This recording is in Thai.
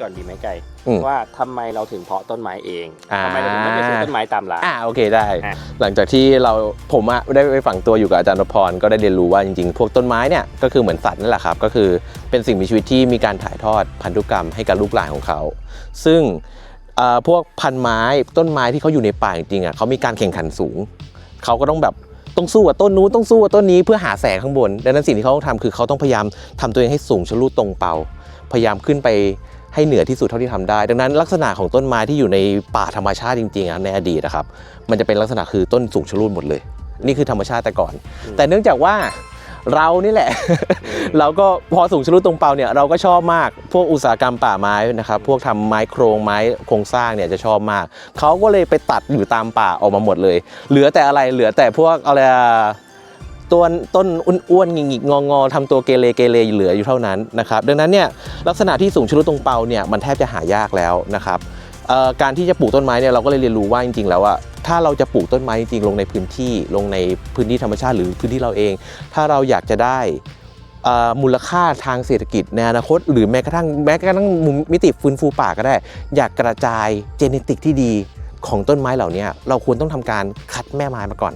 ก่อนดีไหมใจอืม ว่าทำไมเราถึงเพาะต้นไม้เองอ่าทำไมเราถึงไม่ไปซื้อต้นไม้ตามร้าน อ่าโอเคได้ อะ หลังจากที่เราผมอะได้ไปฝังตัวอยู่กับอาจารย์นพพรก็ได้เรียนรู้ว่าจริงๆ พวกต้นไม้เนี่ยก็คือเหมือนสัตว์นั่นแหละครับก็คือเป็นสิ่งมีชีวิตที่มีการถ่ายทอดพันธุกรรมให้กับลูกหลานของเขา ซึ่งเอ่อพวกพันไม้ต้นไม้ที่เขาอยู่ในป่าจริงๆอะเขามีการแข่งขันสูง เขาก็ต้องแบบต้องสู้กับต้นนู้นต้องสู้กับต้นนี้เพื่อหาแสงข้างบนดังนั้นสิ่งที่เขาต้องทำคือเขาต้องพยายามทำตัวเองให้สูงชะลูดตรงเป่า พยายามขึ้นไป ให้เหนือที่สุดเท่าที่ทำได้ ดังนั้นลักษณะของต้นไม้ที่อยู่ในป่าธรรมชาติจริงๆในอดีตนะครับมันจะเป็นลักษณะคือต้นสูงชะลูดหมดเลย นี่คือธรรมชาติแต่ก่อน แต่เนื่องจากว่าเรานี่แหละ เราก็พอสูงชะลูดตรงเปาเนี่ยเราก็ชอบมากพวกอุตสาหกรรมป่าไม้นะครับพวกทำไม้โครงไม้โครงสร้างเนี่ยจะชอบมากเขาก็เลยไปตัดอยู่ตามป่าออกมาหมดเลย เหลือแต่อะไรเหลือแต่พวกอะไร ต้นต้นอ้วนๆหงิกงอๆทำตัวเกเรเกเรเหลืออยู่เท่านั้นนะครับดังนั้นเนี่ยลักษณะที่สูงชลูดตรงเปาเนี่ยมันแทบจะหายากแล้วนะครับการที่จะปลูกต้นไม้เนี่ยเราก็เลยเรียนรู้ว่าจริงๆ แล้วอะถ้าเราจะปลูกต้นไม้จริงๆลงในพื้นที่ลงในพื้นที่ธรรมชาติหรือพื้นที่เราเอง ถ้าเราอยากจะได้มูลค่าทางเศรษฐกิจในอนาคต หรือแม้กระทั่งแม้กระทั่งมุมมิติฟื้นฟูป่าก็ได้ อยากกระจายเจเนติกที่ดีของต้นไม้เหล่านี้เราควรต้องทำการคัดแม่ไม้มาก่อน